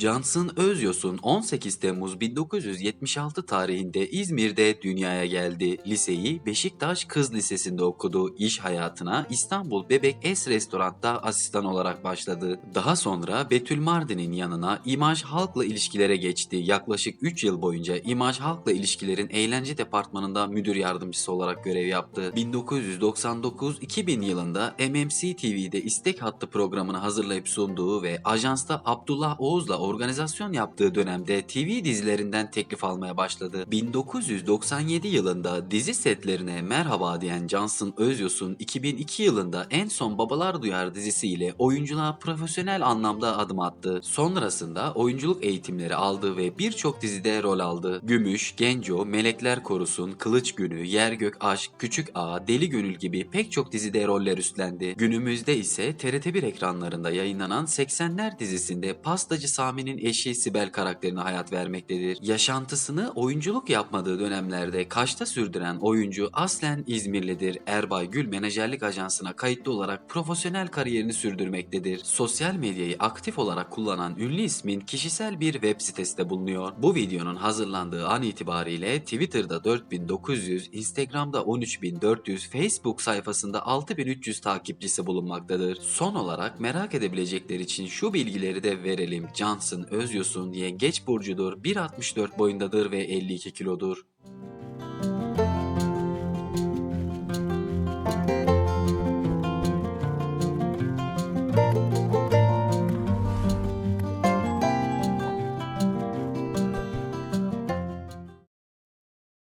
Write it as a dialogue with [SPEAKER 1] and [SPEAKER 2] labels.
[SPEAKER 1] Johnson Özyos'un 18 Temmuz 1976 tarihinde İzmir'de dünyaya geldi. Liseyi Beşiktaş Kız Lisesi'nde okudu. İş hayatına İstanbul Bebek S Restorant'ta asistan olarak başladı. Daha sonra Betül Mardin'in yanına İmaj Halkla ilişkilere geçti. Yaklaşık 3 yıl boyunca İmaj Halkla ilişkilerin eğlence departmanında müdür yardımcısı olarak görev yaptı. 1999-2000 yılında MMC TV'de İstek Hattı programını hazırlayıp sunduğu ve ajansta Abdullah Oğuz'la organizasyon yaptığı dönemde TV dizilerinden teklif almaya başladı. 1997 yılında dizi setlerine merhaba diyen Johnson Özyos'un 2002 yılında en son Babalar Duyar dizisiyle oyunculuğa profesyonel anlamda adım attı. Sonrasında oyunculuk eğitimleri aldı ve birçok dizide rol aldı. Gümüş, Genco, Melekler Korusun, Kılıç Günü, Yer Gök Aşk, Küçük Ağa, Deli Gönül gibi pek çok dizide roller üstlendi. Günümüzde ise TRT1 ekranlarında yayınlanan 80'ler dizisinde pastacı Sami'nin eşi Sibel karakterine hayat vermektedir. Yaşantısını oyunculuk yapmadığı dönemlerde Kaş'ta sürdüren oyuncu aslen İzmirlidir. Erbay Gül menajerlik ajansına kayıtlı olarak profesyonel kariyerini sürdürmektedir. Sosyal medyayı aktif olarak kullanan ünlü ismin kişisel bir web sitesi de bulunuyor. Bu videonun hazırlandığı an itibariyle Twitter'da 4900, Instagram'da 13400, Facebook sayfasında 6300 takipçisi bulunmaktadır. Son olarak merak edebilecekler için şu bilgileri de verelim. Johnson Özyos'un yengeç burcudur, 1.64 boyundadır ve 52 kilodur.